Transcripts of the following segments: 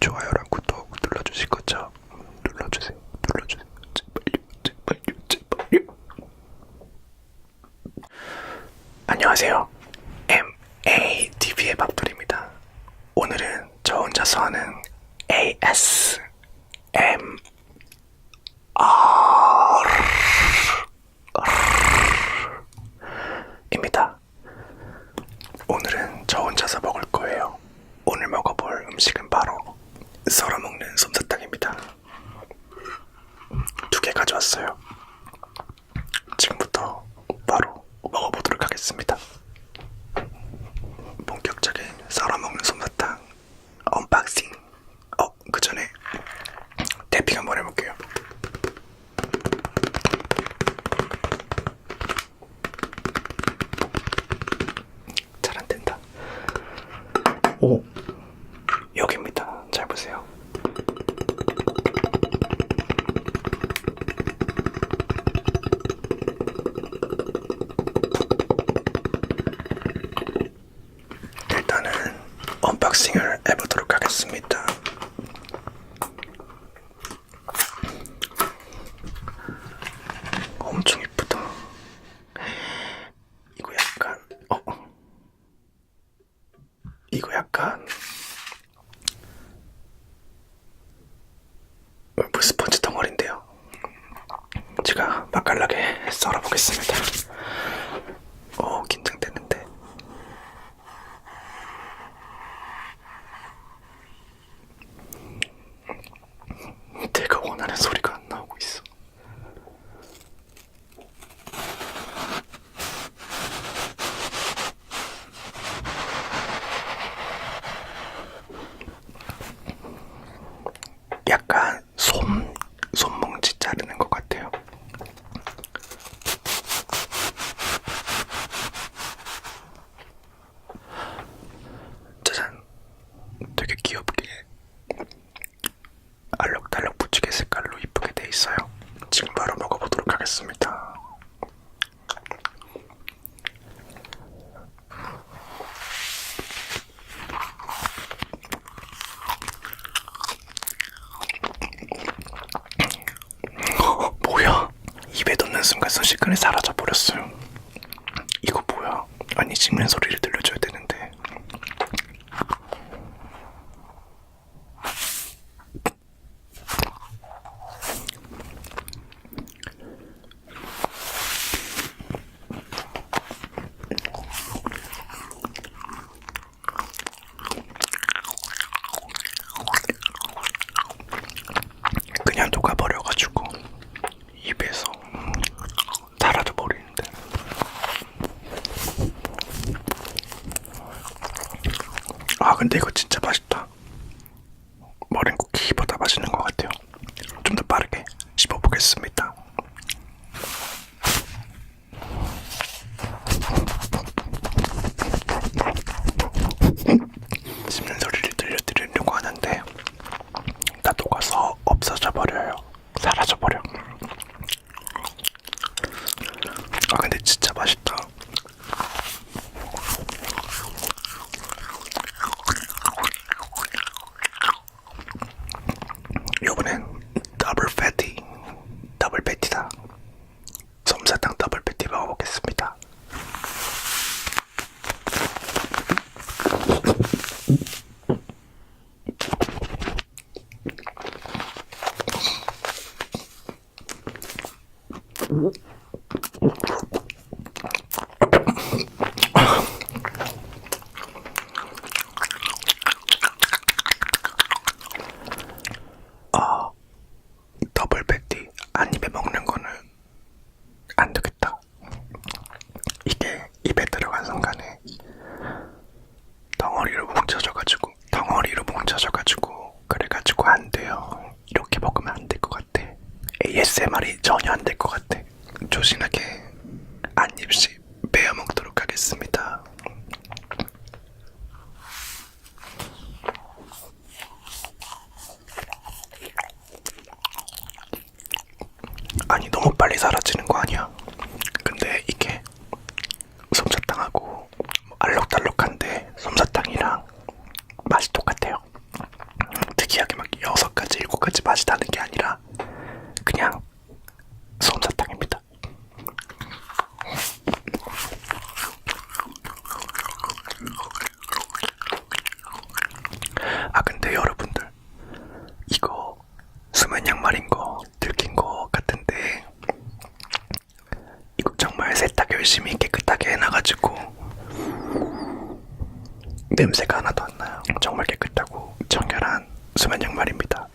좋아요랑 구독 눌러주실 거죠? 눌러주세요. 안녕하세요. MATV의 밥돌입니다. 오늘은 저 혼자서 하는 ASM 입니다. 오늘은 저 혼자서 먹을 してみた 하겠습니다. 아 근데 이거 진짜 맛있다. 머랭쿠키보다 맛있는 거 전혀 안될것 같아. 조신하게 안 입씩 베어 먹도록 하겠습니다. 아니 너무 빨리 사라지는 거 아니야? 근데 이게 솜사탕하고 알록달록한데 솜사탕이랑 맛이 똑같아요. 특이하게 막 6가지, 7가지 맛이 다른 게 아니라 말입니다.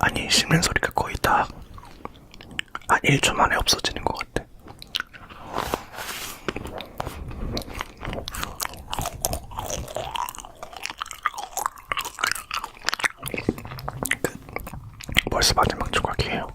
아니 씹는 소리가 거의 다 한 1초 만에 없어지는 벌써 마지막 조각이에요.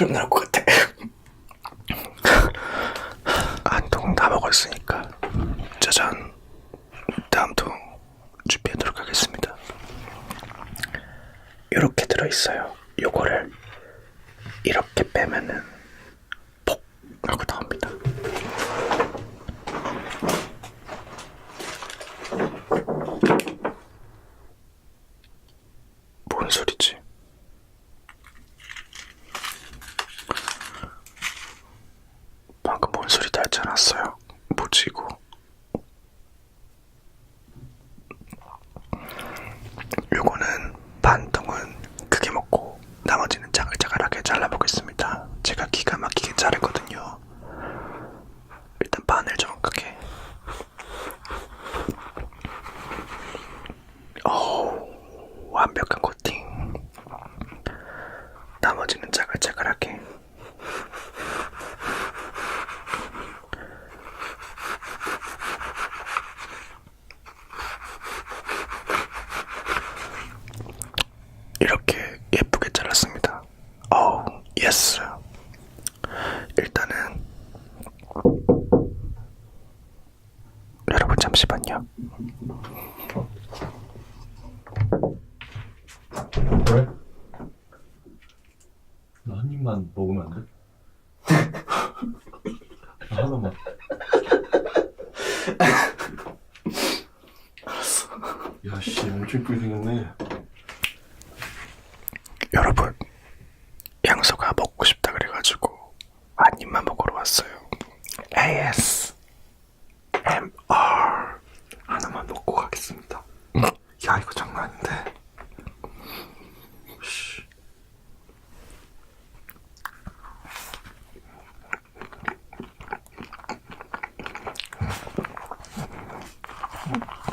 크럼 나올 것 같아. 한 통 다 먹었으니까 짜잔 다음 통 준비하도록 하겠습니다. 이렇게 들어 있어요. 요거를 이렇게 빼면은 폭 하고 다 엄청 뿌리겠네. 여러분, 양서가 먹고 싶다 그래가지고 한 입만 먹으러 왔어요. AS MR 하나만 먹고 가겠습니다. 응. 야 이거 장난 아닌데. 음.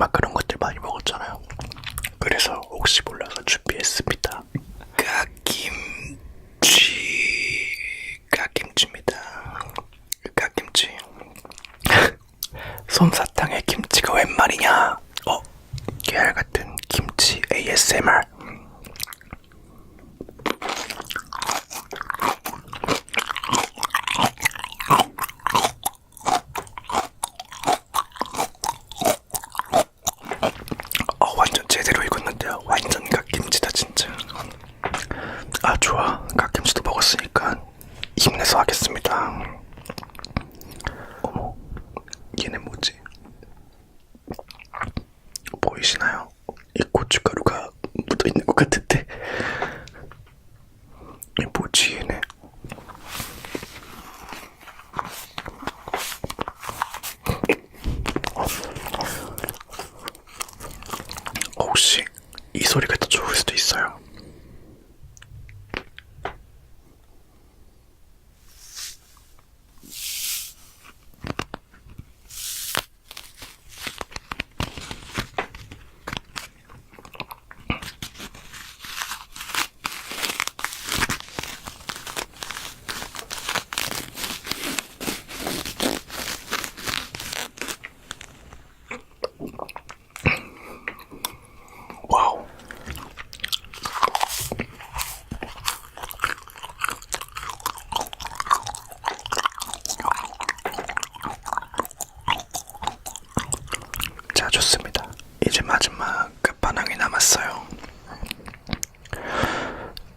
막 그런 것들 많이 먹었잖아요. 그래서 혹시 몰라서 준비했습니다.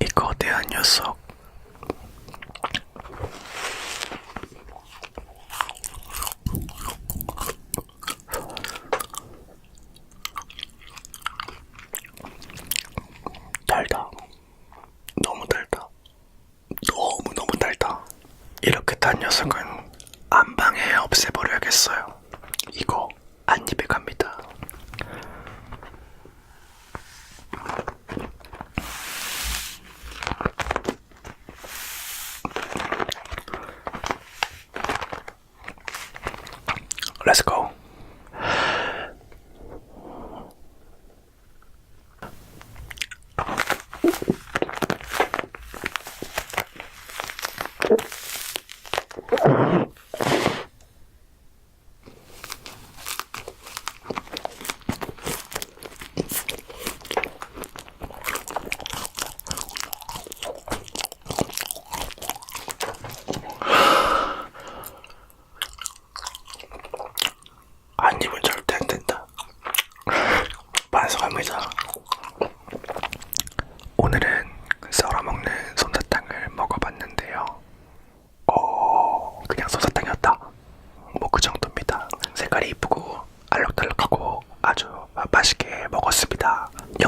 이거 대한 녀석? Let's go.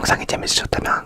영상이 재밌으셨다면